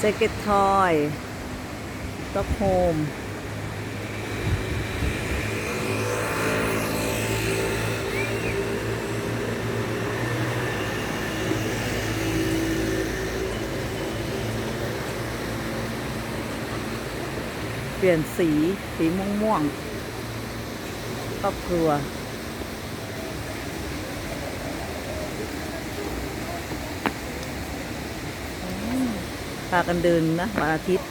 เซเกตทอยสต็อกโฮมเปลี่ยนสี สีม่วงม่วงๆครอบครัว พากันเดินนะวันอาทิตย์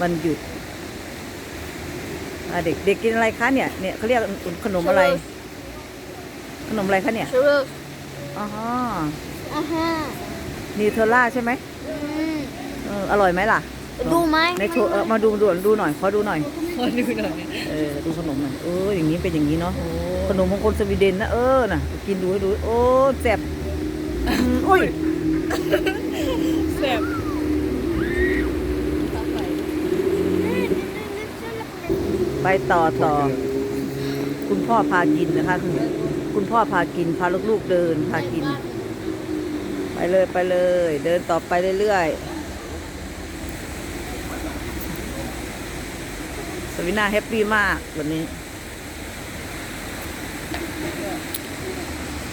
วันหยุดอะเด็กเด็กกินอะไรคะเนี่ยเนี่ยเขาเรียกขนมอะไร ขนมอะไรคะเนี่ยชูรสอ๋ออ่าฮะนิวเทลล่าใช่ไหมอืมเอออร่อยไหมล่ะ ดูไหมในโชว์เออมาดูดูดูหน่อยขอดูหน่อยขอดูหน่อยเออดูขนมหน่อยเอออย่างนี้เป็นอย่างนี้เนาะขนมของคนสวีเดนนะเออน่ะกินดูให้ดูโอ้แซ่บอืมอุ้ย แซ่บ ไปต่อต่อ คุณพ่อพากินนะคะคุณพ่อพากิน พาลูกๆเดินพากิน ไปเลยไปเลย เดินต่อไปเรื่อยๆสวินาแฮปปี้มากวันนี้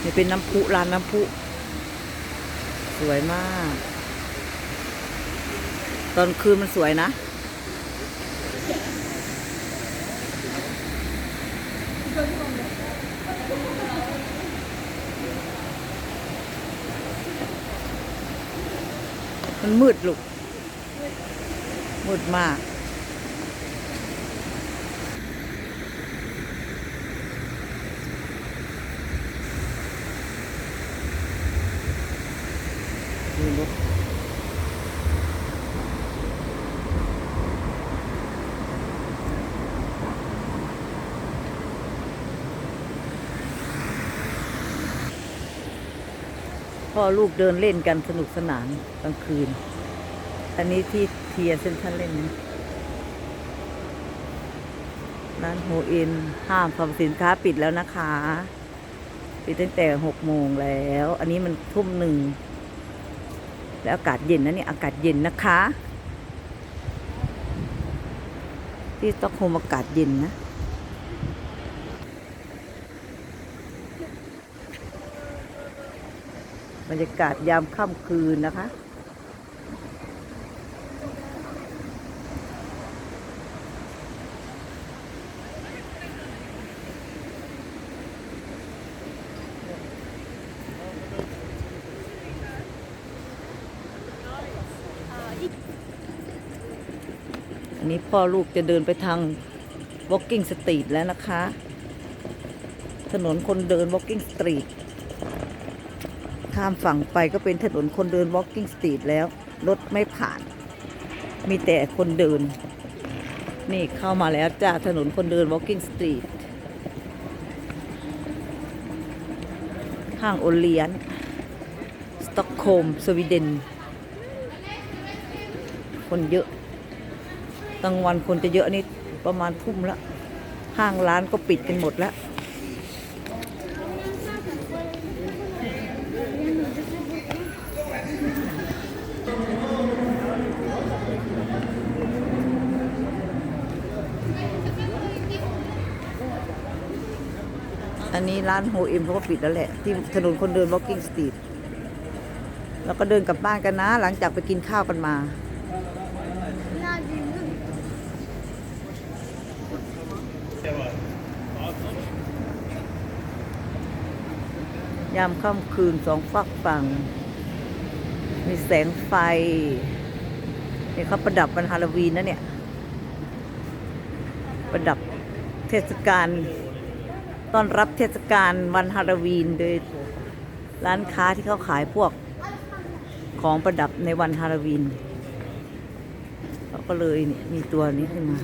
นี่เป็นน้ำพุร้านน้ำพุสวยมาก ตอนคืนมันสวยนะ มันมืดลูก มืดมาก ดูรถ พ่อลูกเดินเล่นกันสนุกสนานกลางคืน อันนี้ที่เทียเซ็นทรัลเล่นนะร้านโฮเอ็นห้ามทำสินค้าปิดแล้วนะคะ ปิดตั้งแต่หกโมงแล้ว อันนี้มันทุ่มหนึ่ง แล้วอากาศเย็นนะเนี่ยอากาศเย็นนะคะ ที่ต็อกโฮมอากาศเย็นนะ บรรยากาศยามค่ำคืนนะคะ อันนี้พ่อลูกจะเดินไปทาง walking street แล้วนะคะ ถนนคนเดิน walking street ข้ามฝั่งไปก็เป็นถนนคนเดิน walking street แล้ว รถไม่ผ่าน มีแต่คนเดิน นี่เข้ามาแล้วจ้าถนนคนเดิน walking street ห้างโอเลียน สต็อกโฮมสวีเดน คนเยอะกลางวันคนจะเยอะนี่ประมาณทุ่มล้วห้างร้านก็ปิดกันหมดแล้ว อันนี้ร้านโฮเอ็มเขาก็ปิดแล้วแหละ ที่ถนนคนเดิน walking street แล้วก็เดินกลับบ้านกันนะ หลังจากไปกินข้าวกันมาายามค่ำคืนสองฝักฝั่ง มีแสงไฟนี่เขาประดับวันฮาโลวีนนะเนี่ย ประดับเทศกาล ต้อนรับเทศกาลวันฮาโลวีนโดยร้านค้าที่เขาขายพวกของประดับในวันฮาโลวีนเขาก็เลยเนี่ยมีตัวนี้ขึ้นมา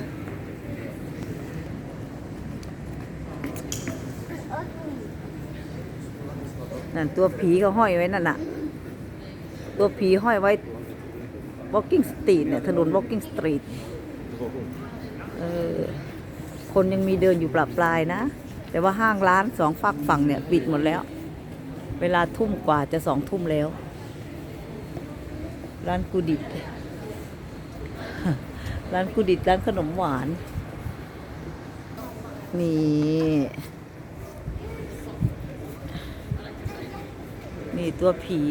นั่นตัวผีเขาห้อยไว้นั่นน่ะ ตัวผีห้อยไว้ walking street เนี่ย ถนน walking street เออ คนยังมีเดินอยู่ปรับปลายนะ แต่ว่าห้างร้านสองฝักฝั่งเนี่ยปิดหมดแล้ว เวลาทุ่มกว่าจะสองทุ่มแล้ว ร้านกูดิดร้านกูดิดร้านขนมหวาน นี่ นี่ตัวผี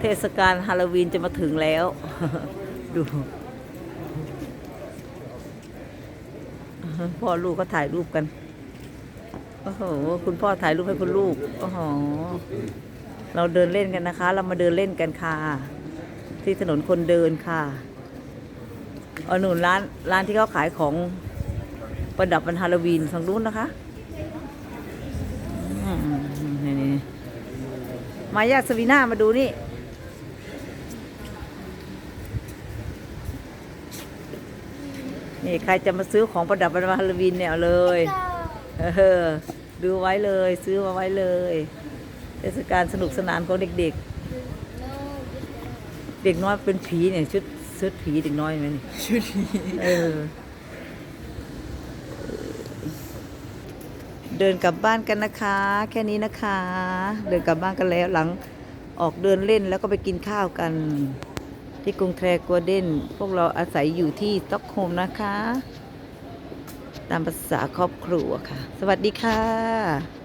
เทศกาลฮาโลวีนจะมาถึงแล้ว ดู พ่อลูกก็ถ่ายรูปกัน โอ้โห คุณพ่อถ่ายรูปให้คุณลูก โอ้โห เราเดินเล่นกันนะคะ เรามาเดินเล่นกันค่ะ ที่ถนนคนเดินค่ะอหนุนร้านร้านที่เขาขายของประดับวันฮาโลวีนทางนู้นนะคะมนี่นี่มายาสวีน่ามาดูนี่ นี่ใครจะมาซื้อของประดับวันฮาโลวีนเนี่ยเอาเลย เออ ดูไว้เลย ซื้อมาไว้เลย เทศกาลสนุกสนานของเด็ก ๆ เด็กน้อยเป็นผีเนี่ยชุดชุดผีเด็กน้อยไหมนี่ชุดนี้เออ เดินกลับบ้านกันนะคะ แค่นี้นะคะ เดินกลับบ้านกันแล้วหลังออกเดินเล่นแล้วก็ไปกินข้าวกัน ที่กรุงแทรกัวเดนพวกเราอาศัยอยู่ที่สต็อกโฮล์มนะคะ ตามภาษาครอบครัวค่ะ สวัสดีค่ะ